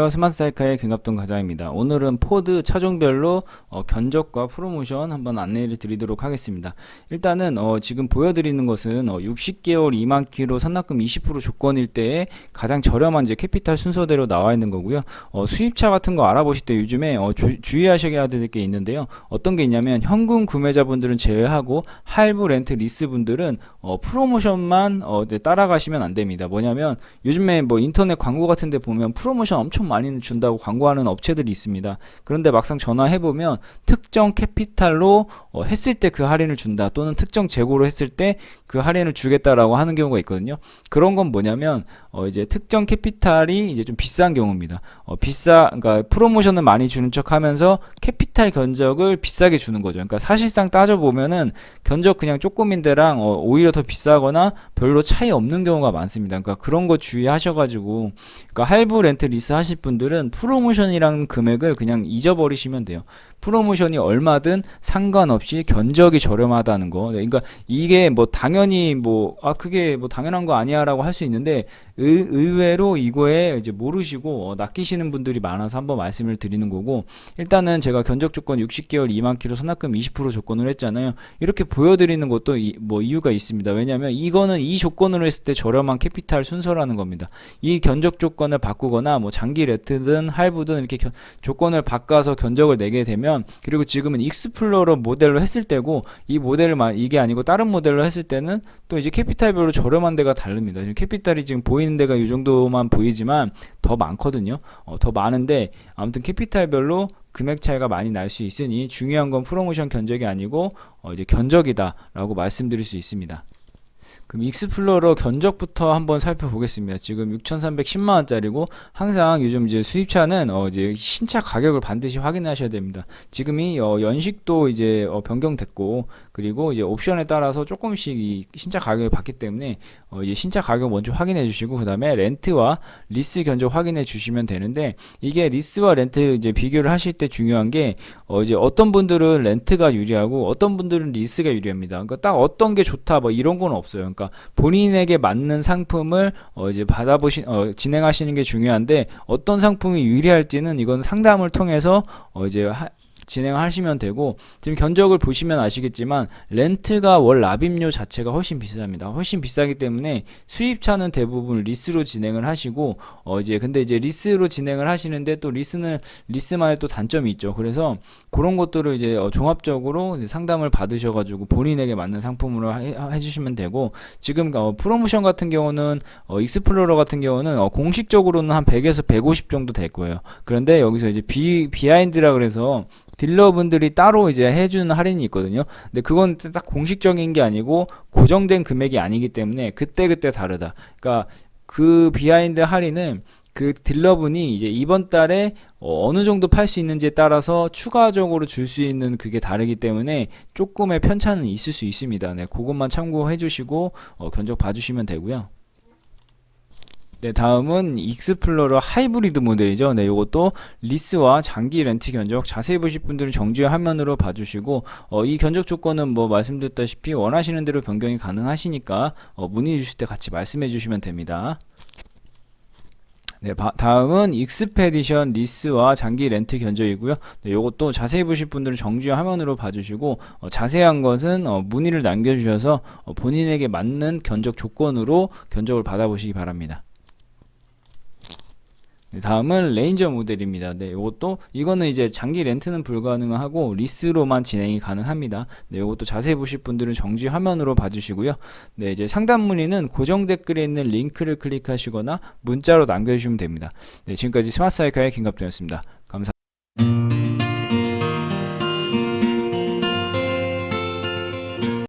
안녕하세요. 스마트 사이카의 김갑동 과장입니다. 오늘은 포드 차종별로 어, 견적과 프로모션 한번 안내를 드리도록 하겠습니다. 일단은 어, 지금 보여드리는 것은 어, 60개월 2만 키로 선납금 20% 조건일 때에 가장 저렴한 이제 캐피탈 순서대로 나와 있는 거고요. 어, 수입차 같은 거 알아보실 때 요즘에 어, 주, 주의하셔야 될 게 있는데요. 어떤 게 있냐면 현금 구매자분들은 제외하고 할부 렌트 리스 분들은 어, 프로모션만 어, 네, 따라가시면 안 됩니다. 뭐냐면 요즘에 뭐 인터넷 광고 같은 데 보면 프로모션 엄청 많이 준다고 광고하는 업체들이 있습니다. 그런데 막상 전화해 보면 특정 캐피탈로 어, 했을 때 그 할인을 준다 또는 특정 재고로 했을 때 그 할인을 주겠다라고 하는 경우가 있거든요. 그런 건 뭐냐면 어, 이제 특정 캐피탈이 이제 좀 비싼 경우입니다. 어, 비싸 그러니까 프로모션을 많이 주는 척하면서 캐피탈 견적을 비싸게 주는 거죠. 그러니까 사실상 따져 보면은 견적 그냥 조금인데랑 어, 오히려 더 비싸거나 별로 차이 없는 경우가 많습니다. 그러니까 그런 거 주의하셔가지고 그러니까 할부 렌트 리스 하실 분들은 프로모션이라는 금액을 그냥 잊어버리시면 돼요. 프로모션이 얼마든 상관없이 견적이 저렴하다는 거. 네, 그러니까 이게 뭐 당연히 뭐 아 그게 뭐 당연한 거 아니야라고 할 수 있는데 의, 의외로 이거에 이제 모르시고 어, 낚이시는 분들이 많아서 한번 말씀을 드리는 거고 일단은 제가 견적 조건 60개월 2만 키로 선납금 20% 조건을 했잖아요. 이렇게 보여드리는 것도 이, 뭐 이유가 있습니다. 왜냐하면 이거는 이 조건으로 했을 때 저렴한 캐피탈 순서라는 겁니다. 이 견적 조건을 바꾸거나 뭐 장기 레트든 할부든 이렇게 견- 조건을 바꿔서 견적을 내게 되면 그리고 지금은 익스플로러 모델로 했을 때고 이 모델을 마- 이게 아니고 다른 모델로 했을 때는 또 이제 캐피탈별로 저렴한 데가 다릅니다. 지금 캐피탈이 지금 보이는 데가 이 정도만 보이지만 더 많거든요. 어, 더 많은데 아무튼 캐피탈별로 금액 차이가 많이 날 수 있으니 중요한 건 프로모션 견적이 아니고 어, 이제 견적이다라고 말씀드릴 수 있습니다. 그럼 익스플로러 견적부터 한번 살펴보겠습니다. 지금 6,310만 원짜리고 항상 요즘 이제 수입차는 어 이제 신차 가격을 반드시 확인하셔야 됩니다. 지금이 어 연식도 이제 어 변경됐고 그리고 이제 옵션에 따라서 조금씩 이 신차 가격이 바뀌기 때문에 어 이제 신차 가격 먼저 확인해 주시고 그다음에 렌트와 리스 견적 확인해 주시면 되는데 이게 리스와 렌트 이제 비교를 하실 때 중요한 게 어 이제 어떤 분들은 렌트가 유리하고 어떤 분들은 리스가 유리합니다. 그러니까 딱 어떤 게 좋다 뭐 이런 건 없어요. 그러니까 본인에게 맞는 상품을 어 이제 받아보시 어 진행하시는 게 중요한데 어떤 상품이 유리할지는 이건 상담을 통해서 어 이제 하, 진행하시면 되고 지금 견적을 보시면 아시겠지만 렌트가 월 납입료 자체가 훨씬 비쌉니다. 훨씬 비싸기 때문에 수입차는 대부분 리스로 진행을 하시고 어 이제 근데 이제 리스로 진행을 하시는데 또 리스는 리스만의 또 단점이 있죠. 그래서 그런 것들을 이제 어 종합적으로 이제 상담을 받으셔 가지고 본인에게 맞는 상품으로 해, 해주시면 되고 지금 어 프로모션 같은 경우는 어 익스플로러 같은 경우는 어 공식적으로는 한 100에서 150 정도 될 거예요. 그런데 여기서 이제 비 비하인드라 그래서 딜러분들이 따로 이제 해주는 할인이 있거든요. 근데 그건 딱 공식적인 게 아니고 고정된 금액이 아니기 때문에 그때그때 다르다. 그러니까 그 비하인드 할인은 그 딜러분이 이제 이번 달에 어, 어느 정도 팔 수 있는지에 따라서 추가적으로 줄 수 있는 그게 다르기 때문에 조금의 편차는 있을 수 있습니다. 네, 그것만 참고해 주시고 어, 견적 봐주시면 되고요. 네, 다음은 익스플로러 하이브리드 모델이죠. 네, 이것도 리스와 장기 렌트 견적 자세히 보실 분들은 정지 화면으로 봐주시고 어, 이 견적 조건은 뭐 말씀드렸다시피 원하시는 대로 변경이 가능하시니까 어, 문의 주실 때 같이 말씀해 주시면 됩니다. 네, 바- 다음은 익스페디션 리스와 장기 렌트 견적이고요. 네, 이것도 자세히 보실 분들은 정지 화면으로 봐주시고 어, 자세한 것은 어, 문의를 남겨주셔서 어, 본인에게 맞는 견적 조건으로 견적을 받아보시기 바랍니다. 네, 다음은 레인저 모델입니다. 네, 이것도 이거는 이제 장기 렌트는 불가능하고 리스로만 진행이 가능합니다. 네, 이것도 자세히 보실 분들은 정지 화면으로 봐주시고요. 네, 이제 상담 문의는 고정 댓글에 있는 링크를 클릭하시거나 문자로 남겨주시면 됩니다. 네, 지금까지 스마트 사이카의 김갑준이었습니다.